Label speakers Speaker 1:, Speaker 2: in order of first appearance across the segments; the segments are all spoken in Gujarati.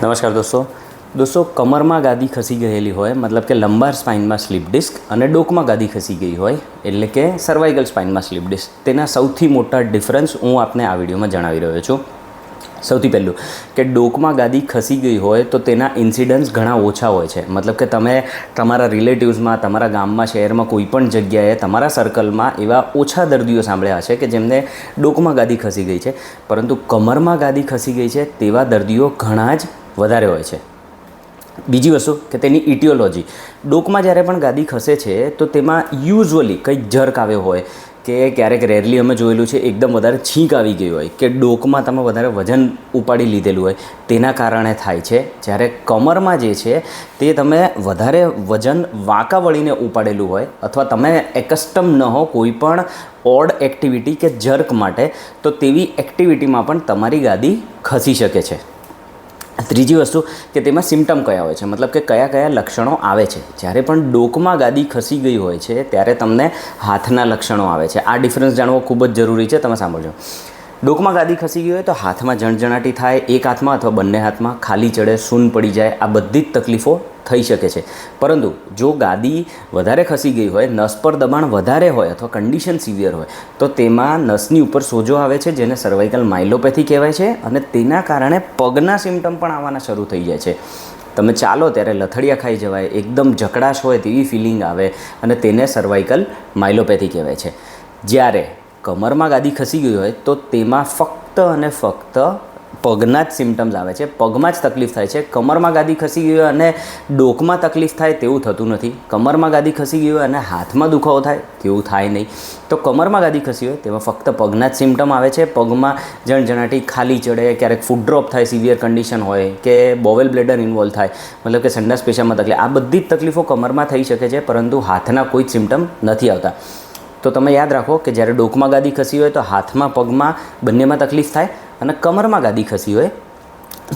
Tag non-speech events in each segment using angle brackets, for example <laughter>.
Speaker 1: નમસ્કાર દોસ્તો. દોસ્તો, કમરમાં ગાદી ખસી ગયેલી હોય, મતલબ કે લંબાર સ્પાઇનમાં સ્લીપ ડિસ્ક અને ડોકમાં ગાદી ખસી ગઈ હોય, એટલે કે સર્વાઇકલ સ્પાઇનમાં સ્લીપ ડિસ્ક. તેના સૌથી મોટા ડિફરન્સ હું આપને આ વિડીયોમાં જણાવી રહ્યો છું. સૌથી પહેલું કે ડોકમાં ગાદી ખસી ગઈ હોય તો તેના ઇન્સિડન્સ ઘણા ઓછા હોય છે. મતલબ કે તમે તમારા રિલેટિવ્સમાં, તમારા ગામમાં, શહેરમાં કોઈ પણ જગ્યાએ, તમારા સર્કલમાં એવા ઓછા દર્દીઓ સાંભળ્યા હશે કે જેમને ડોકમાં ગાદી ખસી ગઈ છે. પરંતુ કમરમાં ગાદી ખસી ગઈ છે તેવા દર્દીઓ ઘણા જ વધારે હોય છે. બીજી વસ્તુ કે તેની ઇટિયોલોજી ડોકમાં જ્યારે પણ ગાદી ખસે છે, તો તેમાં યુઝ્યુઅલી કંઈક જર્ક આવ્યો હોય કે ક્યારેક રેરલી અમે જોયેલું છે, એકદમ વધારે છીંક આવી ગઈ હોય કે ડોકમાં તમે વધારે વજન ઉપાડી લીધેલું હોય. તેના કારણે થાય છે. જ્યારે કમરમાં જે છે, તે તમે વધારે વજન વાંકા વળીને ઉપાડેલું હોય અથવા તમે એકસ્ટમ ન હો કોઈ પણ ઓડ એક્ટિવિટી કે જર્ક માટે, તો તેવી એક્ટિવિટીમાં પણ તમારી ગાદી ખસી શકે છે. ત્રીજી વસ્તુ કે તેમાં સિમ્ટમ કયા હોય છે? મતલબ કે કયા કયા લક્ષણો આવે છે? જ્યારે પણ ડોકમાં ગાદી ખસી ગઈ હોય છે, ત્યારે તમને હાથના લક્ષણો આવે છે. આ ડિફરન્સ જાણવો ખૂબ જ જરૂરી છે, તમે સાંભળજો. ડોકમાં ગાદી ખસી ગઈ હોય તો હાથમાં જણજણાટી થાય, એક હાથમાં અથવા બંને હાથમાં ખાલી ચડે, સૂન પડી જાય, આ બધી જ તકલીફો થઈ શકે છે. પરંતુ જો ગાદી વધારે ખસી ગઈ હોય, નસ પર દબાણ વધારે હોય અથવા કન્ડિશન સિવિયર હોય, તો તેમાં નસની ઉપર સોજો આવે છે, જેને સર્વાઇકલ માઇલોપેથી કહેવાય છે અને તેના કારણે પગના સિમ્ટમ પણ આવવાના શરૂ થઈ જાય છે. તમે ચાલો ત્યારે લથડિયા ખાઈ જવાય, એકદમ જકડાશ હોય તેવી ફિલિંગ આવે અને તેને સર્વાઇકલ માઇલોપેથી કહેવાય છે. જ્યારે કમરમાં ગાદી ખસી ગઈ હોય તો તેમાં ફક્ત અને ફક્ત પગના જ સિમ્ટમ્સ આવે છે. પગમાં જ તકલીફ થાય છે. કમરમાં ગાદી ખસી ગઈ હોય અને ડોકમાં તકલીફ થાય તેવું થતું નથી. કમરમાં ગાદી ખસી ગઈ હોય અને હાથમાં દુખાવો થાય તેવું થાય નહીં. તો કમરમાં ગાદી ખસી હોય તેમાં ફક્ત પગના જ સિમ્ટમ આવે છે. પગમાં જણજણાટી ખાલી ચડે, ક્યારેક ફૂડ ડ્રોપ થાય સિવિયર કન્ડિશન હોય કે બોવેલ બ્લેડર ઇન્વોલ્વ થાય, મતલબ કે સંડાસ પેશામાં તકલીફ. આ બધી જ તકલીફો કમરમાં થઈ શકે છે, પરંતુ હાથના કોઈ જ સિમ્ટમ નથી આવતા. તો તમે યાદ રાખો કે જ્યારે ડોકમાં ગાદી ખસી હોય તો હાથમાં, પગમાં બંનેમાં તકલીફ થાય અને કમરમાં ગાદી ખસી હોય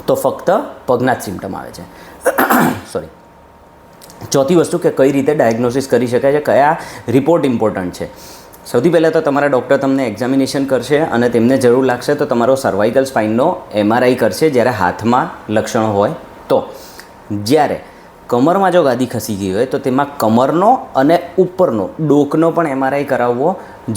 Speaker 1: તો ફક્ત પગના જ સિમ્ટમ આવે છે. <coughs> સોરી ચોથી વસ્તુ કે કઈ રીતે ડાયગ્નોસિસ કરી શકાય છે, કયા રિપોર્ટ ઇમ્પોર્ટન્ટ છે. સૌથી પહેલાં તો તમારા ડૉક્ટર તમને એક્ઝામિનેશન કરશે અને તેમને જરૂર લાગશે તો તમારો સર્વાઇકલ સ્પાઇનનો એમઆરઆઈ કરશે જ્યારે હાથમાં લક્ષણો હોય તો. જ્યારે કમરમાં જો ગાદી ખસી ગઈ હોય તો તેમાં કમરનો અને ઉપરનો, ડોકનો પણ એમઆરઆઈ કરાવવો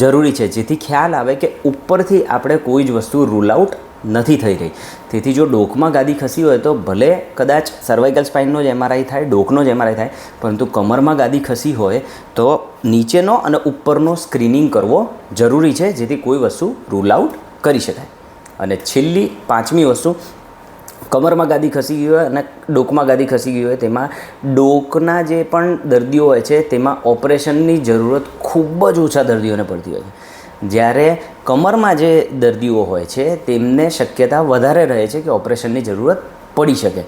Speaker 1: જરૂરી છે. જેથી ખ્યાલ આવે કે ઉપરથી આપણે કોઈ જ વસ્તુ રૂલ આઉટ નથી થઈ રહી. તેથી જો ડોકમાં ગાદી ખસી હોય તો ભલે કદાચ સર્વાઇકલ સ્પાઇનનો જ એમઆરઆઈ થાય, ડોકનો જ એમઆરઆઈ થાય, પરંતુ કમરમાં ગાદી ખસી હોય તો નીચેનો અને ઉપરનો સ્ક્રીનિંગ કરવો જરૂરી છે, જેથી કોઈ વસ્તુ રૂલ આઉટ કરી શકાય. અને છેલ્લી પાંચમી વસ્તુ કમરમાં ગાદી ખસી ગઈ હોય અને ડોકમાં ગાદી ખસી ગઈ હોય, તેમાં ડોકના જે પણ દર્દીઓ હોય છે, તેમાં ઓપરેશનની જરૂરત ખૂબ જ ઓછા દર્દીઓને પડતી હોય છે. જ્યારે કમરમાં જે દર્દીઓ હોય છે, તેમને શક્યતા વધારે રહે છે કે ઓપરેશનની જરૂરત પડી શકે.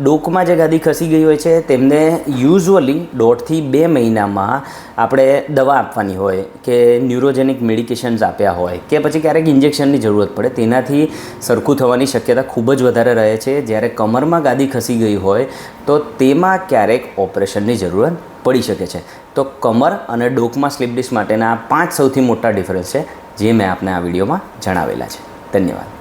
Speaker 1: ડોકમાં જે ગાદી ખસી ગઈ હોય છે, તેમને યુઝઅલી દોઢથી બે મહિનામાં આપણે દવા આપવાની હોય કે ન્યુરોજેનિક મેડિકેશન્સ આપ્યા હોય કે પછી ક્યારેક ઇન્જેક્શનની જરૂરત પડે, તેનાથી સરખું થવાની શક્યતા ખૂબ જ વધારે રહે છે. જ્યારે કમરમાં ગાદી ખસી ગઈ હોય, તો તેમાં ક્યારેક ઓપરેશનની જરૂરત પડી શકે છે. તો કમર અને ડોકમાં સ્લીપ ડિસ્ક માટેના પાંચ સૌથી મોટા ડિફરન્સ છે, જે મેં આપને આ વિડીયોમાં જણાવેલા છે. ધન્યવાદ.